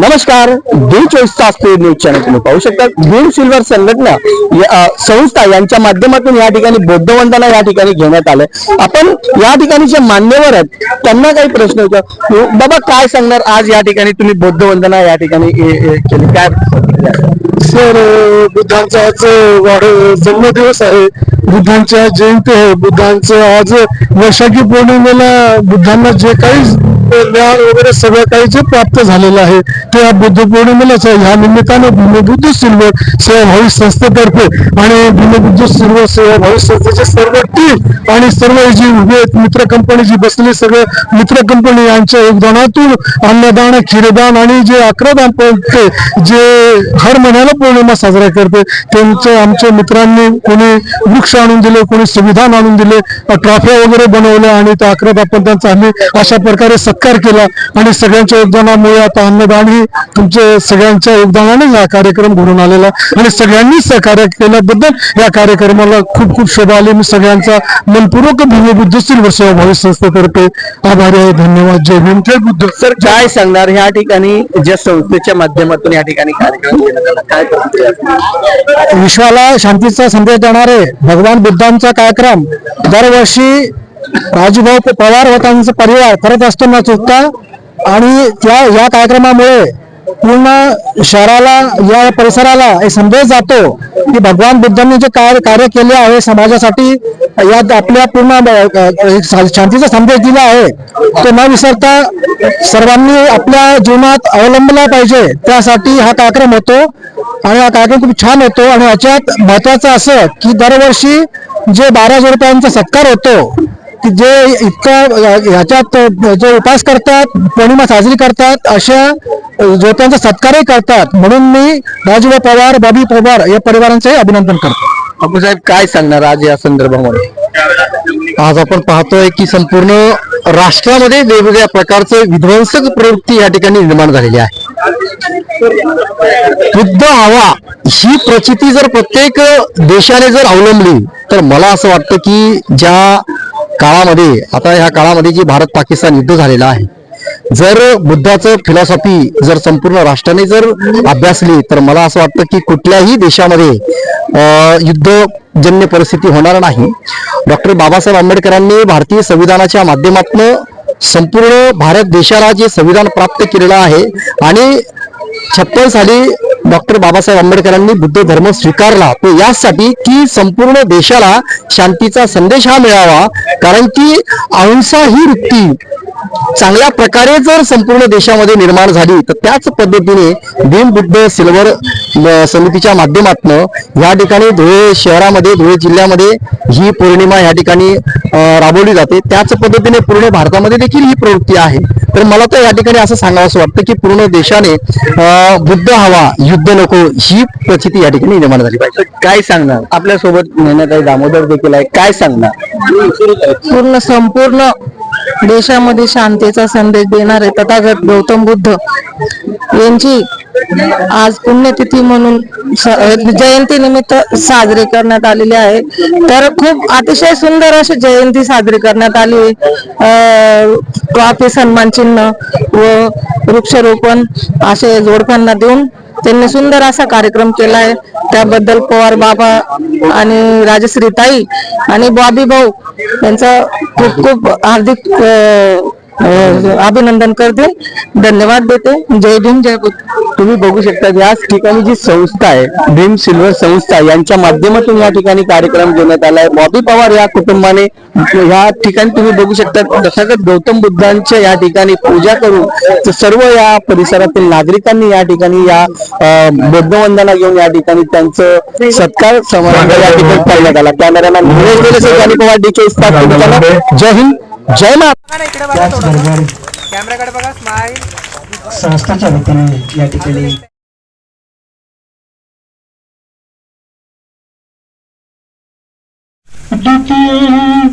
नमस्कार बीड चोवीस असतो न्यूज चॅनल तुम्ही पाहू शकता बीड सिल्वर संघटना या- संस्था यांच्या माध्यमातून या ठिकाणी बौद्ध वंदना या ठिकाणी घेण्यात आलंय. आपण या ठिकाणी जे मान्यवर आहेत त्यांना काही प्रश्न होता. हो, बाबा काय सांगणार? आज या ठिकाणी तुम्ही बौद्ध वंदना या ठिकाणी ए- ए- केली. काय सर बुद्धांचा आज वाढ जन्मदिवस आहे. बुद्धांच्या जयंती आहे. बुद्धांचं आज वैशाखी पौर्णिमेला बुद्धांना जे काही ज्ञान वगैरे सगळं काही जे प्राप्त झालेलं आहे ते या बुद्ध पौर्णिमेलाच आहे. ह्या निमित्तानं भूमिबुद्ध सिल्वर सेवाभावी संस्थेतर्फे आणि भूमिबुद्ध सिल्वर सेवाभावी संस्थेचे सर्व टीम आणि सर्व जी उभे मित्र कंपनी जी बसली सगळे मित्र कंपनी यांच्या योगदानातून अन्नदान क्षीरदान आणि जे अकरादान दान जे हर महिन्याला पौर्णिमा साजरा करते त्यांचे आमच्या मित्रांनी कोणी वृक्ष आणून दिले कोणी संविधान आणून दिले ट्रॉफ्या वगैरे बनवल्या आणि त्या अकरा दापत्यांचा आम्ही अशा प्रकारे सत्कार केला आणि सगळ्यांच्या योगदानामुळे आता अन्नदान ही तुमच्या सगळ्यांच्या योगदानाने हा कार्यक्रम घडून आलेला आणि सगळ्यांनी सहकार्य केल्याबद्दल या कार्यक्रमाला खूप खूप शोभा आली. मी सगळ्यांचा मनपूर्वक भीमबुद्ध सिल्वर सेवा भावी संस्थेतर्फे आभारी आहे. धन्यवाद. जय भीम. जय बुद्ध. सर काय सांगणार? ह्या ठिकाणी ज्या संस्थेच्या माध्यमातून या ठिकाणी कार्यक्रम काय? विश्वाला शांतीचा संदेश देणारे भगवान बुद्धांचा कार्यक्रम दरवर्षी राजूभाऊ पवार व त्यांचा परिवार करत असतो न चुकता आणि त्या या कार्यक्रमामुळे पूर्ण शहराला या परिसराला एक संदेश जातो की भगवान बुद्धांनी जे कार्य कार्य केले आहे समाजासाठी यात आपल्या पूर्ण एक शांतीचा संदेश दिला आहे. तो न विसरता सर्वांनी आपल्या जीवनात अवलंबला पाहिजे. त्यासाठी हा कार्यक्रम होतो आणि हा कार्यक्रम खूप छान होतो. आणि याच्यात महत्वाचं असं की दरवर्षी जे बारा हजार रुपयांचा सत्कार होतो की जे इतकं ह्याच्यात जे उपास करतात पौर्णिमा साजरी करतात अशा ज्योत्यांचा सत्कारही करतात म्हणून मी राजूभाऊ पवार बबी पवार या परिवारांचे अभिनंदन करतो. बापू साहेब काय सांगणार आज या संदर्भामध्ये? आज आपण पाहतोय की संपूर्ण राष्ट्रामध्ये वेगवेगळ्या प्रकारचे विध्वंसक प्रवृत्ती या ठिकाणी निर्माण झालेली आहे. बुद्ध हवा ही प्रचिती जर प्रत्येक देशाने जर अवलंबली तर मला असं वाटतं की ज्या काळामध्ये आता ह्या काळामध्ये जी भारत पाकिस्तान युद्ध झालेलं आहे जर बुद्धाचं फिलॉसॉफी जर संपूर्ण राष्ट्राने जर अभ्यासली तर मला असं वाटतं की कुठल्याही देशामध्ये युद्धजन्य परिस्थिती होणार नाही. डॉक्टर बाबासाहेब आंबेडकरांनी भारतीय संविधानाच्या माध्यमातून संपूर्ण भारत देशाला जे संविधान प्राप्त केलेलं आहे आणि छप्पन साली डॉक्टर बाबासाहेब आंबेडकरांनी बुद्ध धर्म स्वीकारला. तो यासाठी की संपूर्ण देशाला शांतीचा संदेश हा मिळावा कारण की अहिंसा ही वृत्ती चांगल्या प्रकारे जर संपूर्ण देशामध्ये निर्माण झाली तर त्याच पद्धतीने भीम बुद्ध सिल्वर समितीच्या माध्यमातून या ठिकाणी धुळे शहरामध्ये धुळे जिल्ह्यामध्ये ही पौर्णिमा या ठिकाणी राबवली जाते. त्याच पद्धतीने पूर्ण भारतामध्ये देखील ही प्रवृत्ती आहे. तर मला तर या ठिकाणी असं सांगावं वाटतं की पूर्ण देशाने बुद्ध हवा युद्ध नको ही प्रचिती या ठिकाणी निर्माण झाली पाहिजे. काय सांगणार? आपल्यासोबत नेण्यात दामोदर देखील आहे. काय सांगणार? पूर्ण संपूर्ण देशामध्ये शांतीचा संदेश देणारे तथागत गौतम बुद्ध यांची आज पुण्यतिथी म्हणून जयंती निमित्त साजरी करण्यात आलेली आहे. तर खूप अतिशय सुंदर अशी जयंती साजरी करण्यात आली. ट्रॉफी सन्मान चिन्ह व वृक्षारोपण असे जोडप्यांना देऊन त्यांनी सुंदर असा कार्यक्रम केला आहे त्याबद्दल पवार बाबा आणि राजश्री ताई आणि बॉबी भाऊ यांचं खूप खूप हार्दिक अभिनंदन करते. धन्यवाद देते. जय भीम जय बुद्ध. तुम्ही बघू शकता याच ठिकाणी जी संस्था आहे भीम सिल्वर संस्था यांच्या माध्यमातून या ठिकाणी कार्यक्रम घेण्यात आलाय बॉबी पवार या कुटुंबाने या ठिकाणी तुम्ही बघू शकता तथागत गौतम बुद्धांच्या या ठिकाणी पूजा करून सर्व या परिसरातील नागरिकांनी या ठिकाणी या अं, घेऊन या ठिकाणी त्यांचं सत्कार समारंभ या ठिकाणी करण्यात आला. कॅमेरामॅन निलेश पवार डी चोवीस जय हिंद. जय महाराज त्याचबरोबर कॅमेराकडे बघा स्माईल संस्थेच्या वतीने या ठिकाणी द्वितीय